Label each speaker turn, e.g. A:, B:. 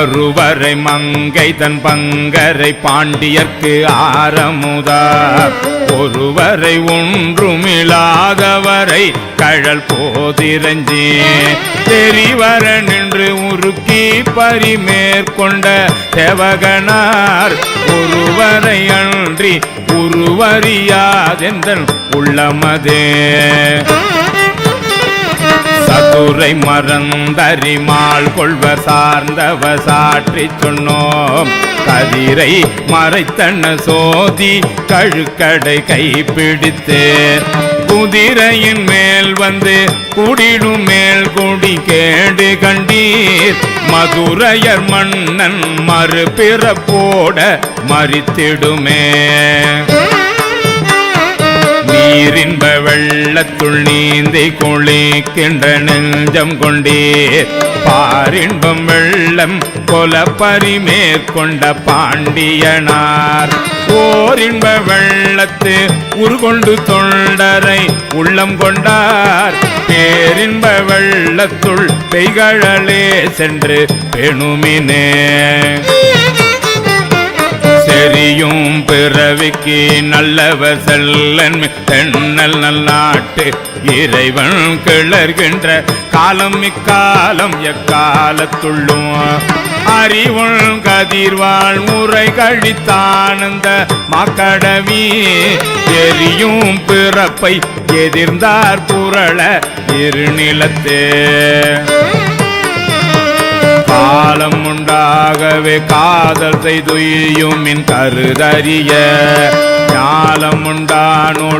A: கருவறை மங்கை தன் பங்கரை பாண்டியர்க்கு ஆரமுதா. ஒருவரை ஒன்றுமில்லாதவரை கழல் போதிரஞ்சி. தெரிவர நின்று உருக்கி பரிமேற்கொண்ட தேவகனார் ஒருவரை அன்றி உருவறியாதெந்தன் உள்ளமதே. சதுரை மறந்தறிமாள் கொள்வ சார்ந்தவ சாற்றி சொன்னோம். கதிரை மறைத்தன சோதி கழுக்கடை கைப்பிடித்து குதிரையின் மேல் வந்து குடிடும் மேல் குடி கேடு கண்டீர். மதுரையர் மன்னன் மறுபிறப்போட மறித்திடுமே. நீரின்ப வெள்ளத்துள் நீந்தி குளிக்கின்ற நெஞ்சம் கொண்டீர். பாரின்பம் வெள்ளம் கொல பரிமேற்கொண்ட பாண்டியனார். ஓரின்ப வெள்ளத்து உருகொண்டு தொண்டரை உள்ளம் கொண்டார். பேரின்ப வெள்ளத்துள் பெய்கழலே சென்று பெணுமினே. பிறவிக்கு நல்லவர் செல்லன் தென்னல் நல்லாட்டு இறைவன் கிளர்கின்ற காலம் இக்காலம் எக்காலத்துள்ளும். அறிவுள் கதிர்வாள் முறை கழித்தானந்த மக்கடவி. எரியும் பிறப்பை எதிர்ந்தார் புரள இருநிலத்தே. காலம் உண்டாகவே காதல் செய்துயும் மின் கருதறிய ஞாலம் உண்டானோ